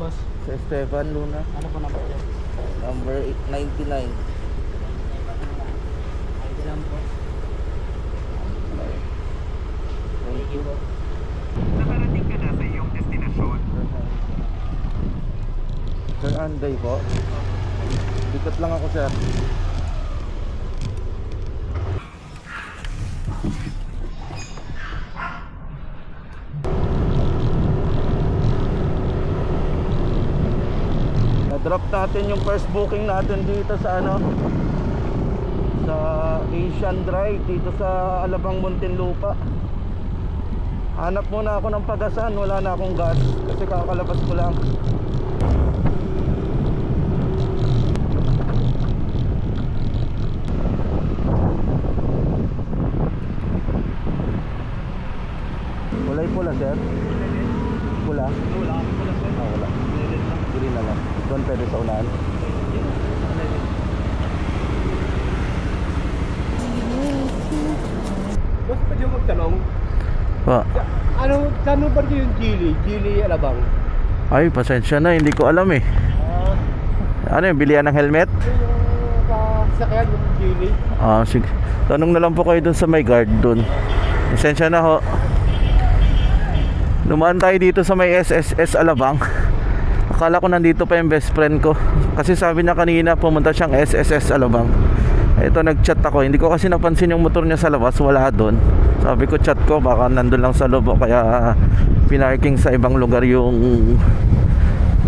boss? Sa Esteban Luna. Ano po number yan? Number 99. ID lang po. Thank you. Nakarating ka na sa iyong destinasyon. Sir Anday po. Dikot lang ako sir. Na-drop natin yung first booking natin dito sa ano sa Asian Drive dito sa Alabang Muntinlupa. Hanap muna ako ng pagasan, wala na akong gas kasi kakalabas ko lang. Kulay pula, sir? Pula? Wala ka po lang sir. Ah, wala. Green na lang. Doon pwede sa unahan. Boss, pwede yung magtanong? Pa. Ano, saan mo ba yung Gili? Gili Alabang? Ay, pasensya na. Hindi ko alam eh. Ah, Ano yung bilihan ng helmet? yung kasakyan yung Gili. Ah, sige. Tanong na lang po kayo dun sa may guard dun. Pasensya na ho. Dumaan tayo dito sa may SSS Alabang. Akala ko nandito pa yung best friend ko. Kasi sabi niya kanina pumunta siyang SSS Alabang. Ito nag-chat ako. Hindi ko kasi napansin yung motor niya sa labas. Wala doon. Sabi ko chat ko baka nandun lang sa loob kaya pinarking sa ibang lugar yung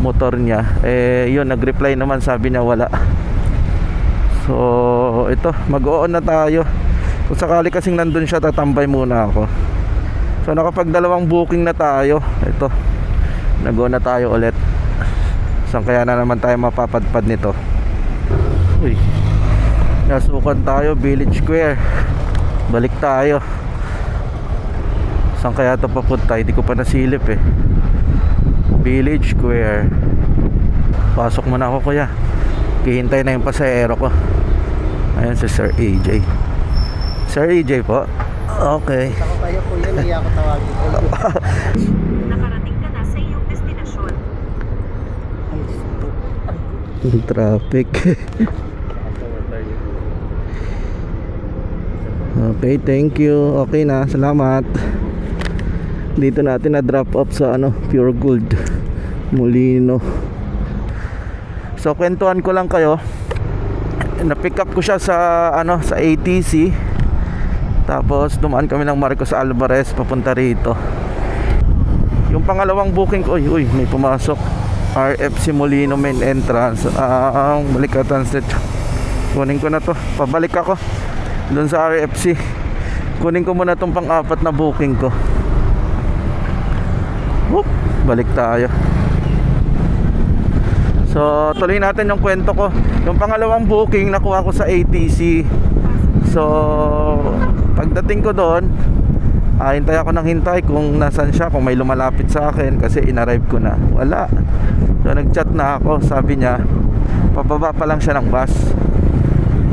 motor niya. Eh yun nag-reply naman sabi niya wala. So, ito, mag-on na tayo. Kung sakali kasing nandun siya, tatambay muna ako. So, nakapag dalawang booking na tayo. Ito, nag-on na tayo ulit. Saan kaya na naman tayo mapapadpad nito? Uy, nasukan tayo, Village Square. Balik tayo. Saan kaya ito papunta? Hindi ko pa nasilip eh. Village Square. Pasok muna ako kuya. Hihintay na yung pasahero ko. Ayan si Sir AJ. Sir AJ po. Okay. Ako kayo yan, hindi ako tawagin. Nakarating ka na sa iyong destinasyon. Yung traffic. okay, thank you. Okay na, salamat. Dito natin na drop off sa ano, Pure Gold Molino. So kwentuhan ko lang kayo. Na-pick up ko siya sa ano, sa ATC. Tapos dumaan kami ng Marcos Alvarez papunta rito. Yung pangalawang booking ko, uy, uy, may pumasok. RFC Molino main entrance. Ah, ang Balikatan Street. Kunin ko na to. Pabalik ako doon sa RFC. Kunin ko muna tong pang-apat na booking ko. Whoop, balik tayo. So, tuloy natin yung kwento ko. Yung pangalawang booking nakuha ko sa ATC. So, pagdating ko doon, ah, hintay ako ng hintay kung nasan siya, kung may lumalapit sa akin kasi in-arrive ko na. Wala. So, nag-chat na ako. Sabi niya, pababa pa lang siya ng bus.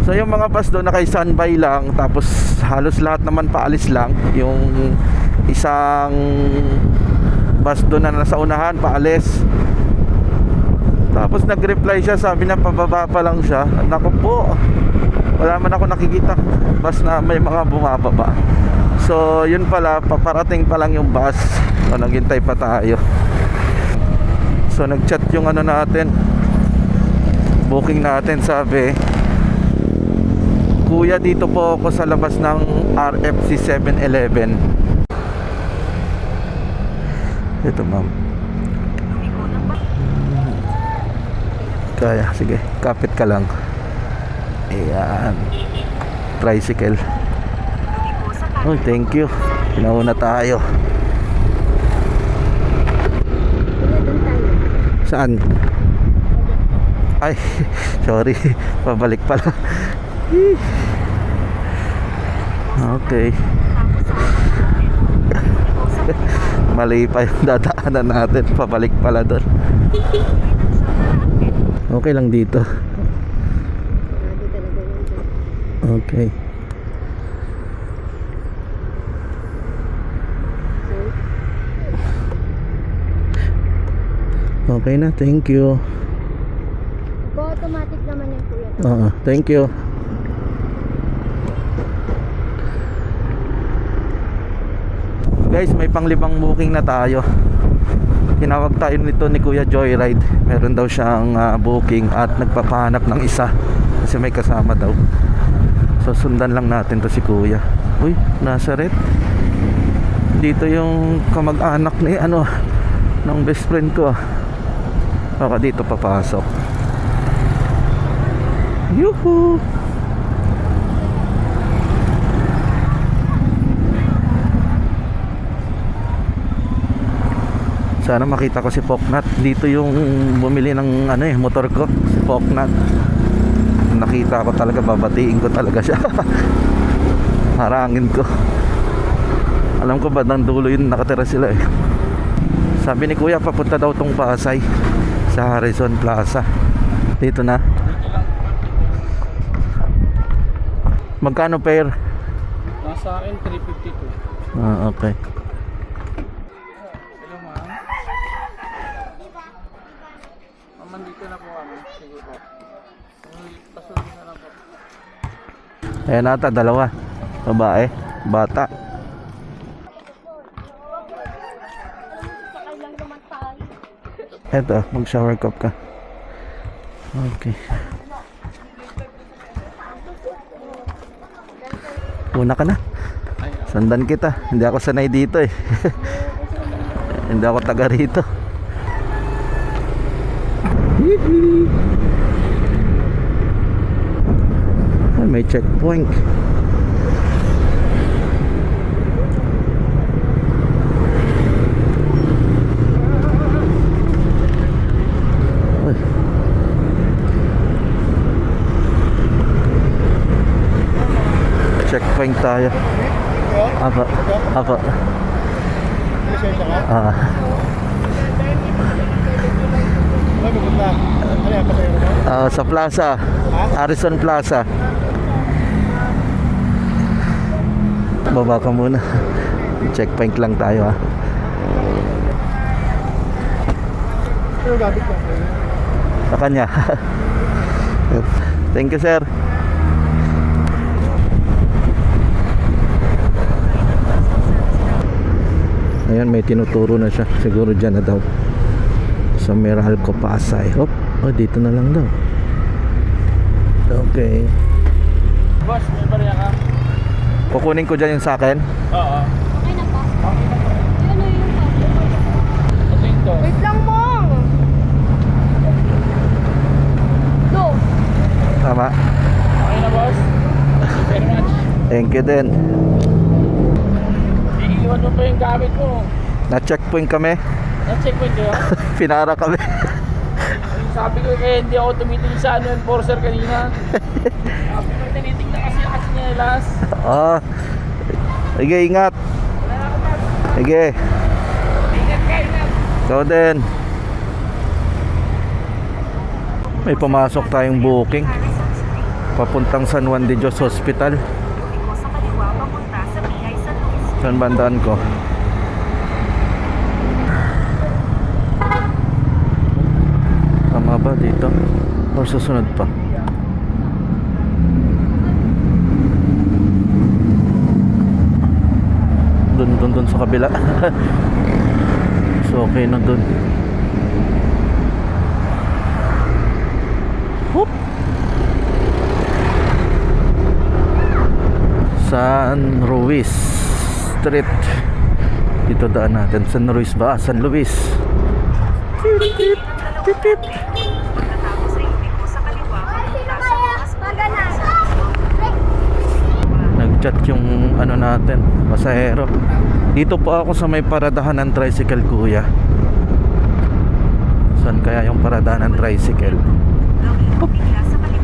So, yung mga bus doon naka standby lang. Tapos, halos lahat naman paalis lang. Yung isang bus doon na nasa unahan, paalis. Tapos nag-reply siya, sabi niya pababa pa lang siya. Naku po, wala man ako nakikita bus na may mga bumababa. So, yun pala, paparating pa lang yung bus. So, naghintay pa tayo. So, nag-chat yung ano natin. Booking natin, sabi. Kuya, dito po ako sa labas ng RFC 711. Ito, ma'am. Kaya, sige. Kapit ka lang. Ayan. Tricycle. Oh, thank you. Pinauna tayo. Saan? Ay, sorry. Pabalik pala. Okay. Mali pa yung dadaanan natin. Pabalik pala doon. Okay lang dito. Okay. Okay na, thank you. automatic naman yan kuya. Oo, thank you. Guys, may panglibang booking na tayo. Tinawag tayo nito ni Kuya Joyride. Meron daw siyang ah, booking at nagpapahanap ng isa kasi may kasama daw. So sundan lang natin to si Kuya. Uy, Nazareth. Dito yung kamag-anak ni ano ng best friend ko. ah. Baka dito papasok. Yuhu! Sana makita ko si Poknat. Dito yung bumili ng ano eh, motor ko, si Poknat. Nakita ko talaga, babatiin ko talaga siya. Harangin ko. Alam ko ba ng dulo yun nakatira sila eh. Sabi ni Kuya, papunta daw tong Pasay sa Harrison Plaza. Dito na. Magkano pair? Nasa akin 352. Ah, okay. Hello ma'am. Ma'am, dito na po kami. Sige po. Pasulong na lang po. Ayan ata, dalawa. Babae, bata. Eto, mag-shower cup ka. Okay. Una ka na. Sandan kita. Hindi ako sanay dito eh. Hindi ako taga rito. May checkpoint. Ay. Checkpoint tayo. Lisensya ka? Ah, ah, sa plaza. Harrison Plaza. Baba ka muna. Checkpoint lang tayo ah. Gamit lang. Sa kanya. Thank you, sir. Ayan, may tinuturo na siya. Siguro dyan na daw. Sa Meralco, Pasay. Hop, oh, dito na lang daw. Okay. Boss, may barya ka? Kukunin ko dyan yung sa akin. Oo. Okay na pa. Ano yun pa? Ito yung to. Wait lang mo! Do! Tama. Okay na boss? Thank you very much. Thank you din. Yung gamit mo. Na-checkpoint kami. Na-checkpoint yun. Pinara kami. Sabi ko kaya hindi ako tumitingin sa ano enforcer kanina. Sabi ko tinitingnan kasi kasi niya last. Ah. Sige, ingat. Sige. Ingat ka, ingat. Ikaw din. May pumasok tayong booking. Papuntang San Juan de Dios Hospital. Liko sa kaliwa papunta sa PI San Luis. Saan bandaan ko? Tama ba dito? Or susunod pa? Dun, dun, dun sa kabila. so, okay na dun. Whoop! San Luis Street. Dito daan natin. San Luis ba? San Luis. Sa Mas Nag-chat yung ano natin, pasahero. Dito po ako sa may paradahan ng tricycle, kuya. Saan kaya yung paradahan ng tricycle? Makakarating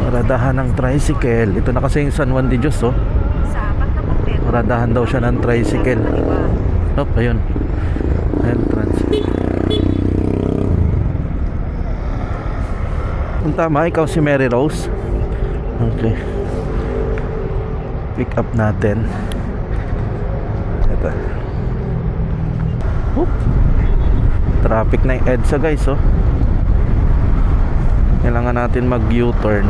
Paradahan ng tricycle. Ito na kasi yung San Juan de Dios, oh. Sa 40 metro. Paradahan daw siya ng tricycle. Kaliwa. Oh, ayun. Entrance. Kung tama, ikaw si Mary Rose. Okay. Pick up natin. Ito. Whoop. Traffic na yung EDSA guys oh. Kailangan natin mag U-turn.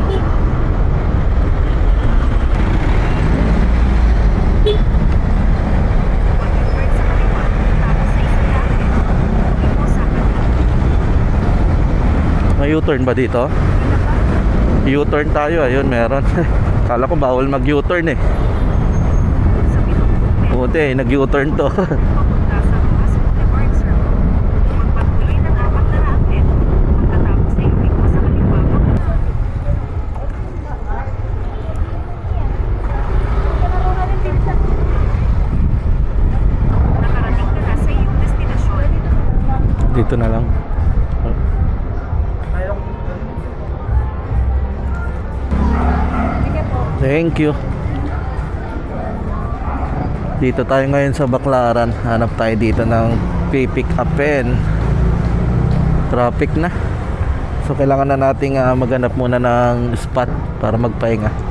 Mag-turn sa kaliwa, tapos sa isang daan. Huwag mo sa kanan. May U-turn ba dito? U-turn tayo, ayun meron. Kala ko bawal mag U-turn eh. Buti, nag U-turn to. papunta sa Rojas Thank you. Dito tayo ngayon sa Baklaran. Hanap tayo dito ng pipick upin. Traffic na. So kailangan na nating ah, maghanap muna ng spot para magpahinga.